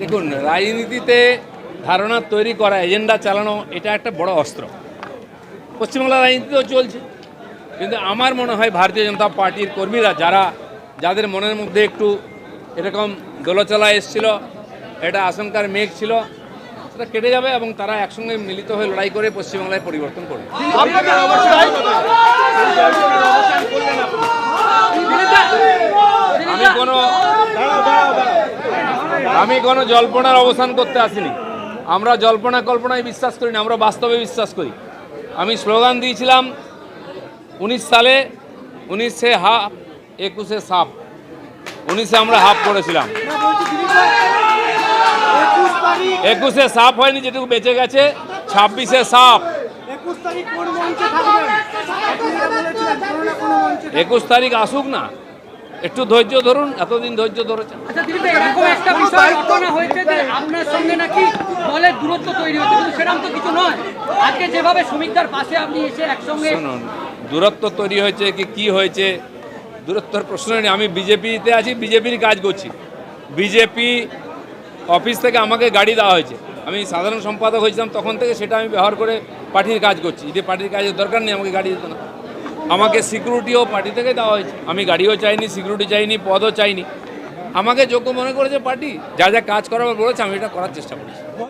দেখুন, রাজনীতিতে ধারণা তৈরি করা, এজেন্ডা চালানো, এটা একটা বড় অস্ত্র। পশ্চিমবাংলার রাজনীতিতেও চলছে। কিন্তু আমার মনে হয় ভারতীয় জনতা পার্টির কর্মীরা যারা, যাদের মনের মধ্যে একটু এরকম দোলচলা এসছিল এটা আশঙ্কার মেঘ ছিল, সেটা কেটে যাবে এবং তারা একসঙ্গে মিলিত হয়ে লড়াই করে পশ্চিমবাংলায় পরিবর্তন করবে আমি কোনো আমি কোনো জল্পনার অবসান করতে আসিনি। আমরা জল্পনা কল্পনায় বিশ্বাস করি না, আমরা বাস্তবে বিশ্বাস করি। আমি স্লোগান দিয়েছিলাম, উনিশ সালে, উনিশে হাফ একুশে সাপ। উনিশে আমরা হাফ করেছিলাম। একুশে সাপ হয়নি, যেটুকু বেঁচে গেছে, ছাব্বিশে সাপ। একুশ তারিখ আসুক না। একটু ধৈর্য ধরুন এতদিন ধৈর্য ধরেছেন। আচ্ছা আপনার সঙ্গে নাকি দলের দূরত্ব তৈরি হচ্ছে কিন্তু সেরকম তো কিছু নয়। আজকে যেভাবে শ্রমিকদের পাশে আপনি এসে একসঙ্গে শুনুন দূরত্ব তৈরি হয়েছে কি কি হয়েছে? দূরত্বর প্রশ্ন নেই আমি বিজেপিতে আছি বিজেপির কাজ করছি। বিজেপি অফিস থেকে আমাকে গাড়ি দেওয়া হয়েছে। আমি সাধারণ সম্পাদক হয়েছিলাম তখন থেকে সেটা আমি ব্যবহার করে পার্টির কাজ করছি। যে পার্টির কাজের দরকার নেই আমাকে গাড়ি দিতে না। আমাকে সিকিউরিটিও পার্টি থেকে দেওয়া হয়েছে। আমি গাড়িও চাইনি, সিকিউরিটি চাইনি, পদও চাইনি। আমাকে যোগ্য মনে করেছে পার্টি, যা যা কাজ করার বলেছে, আমি এটা করার চেষ্টা করেছি।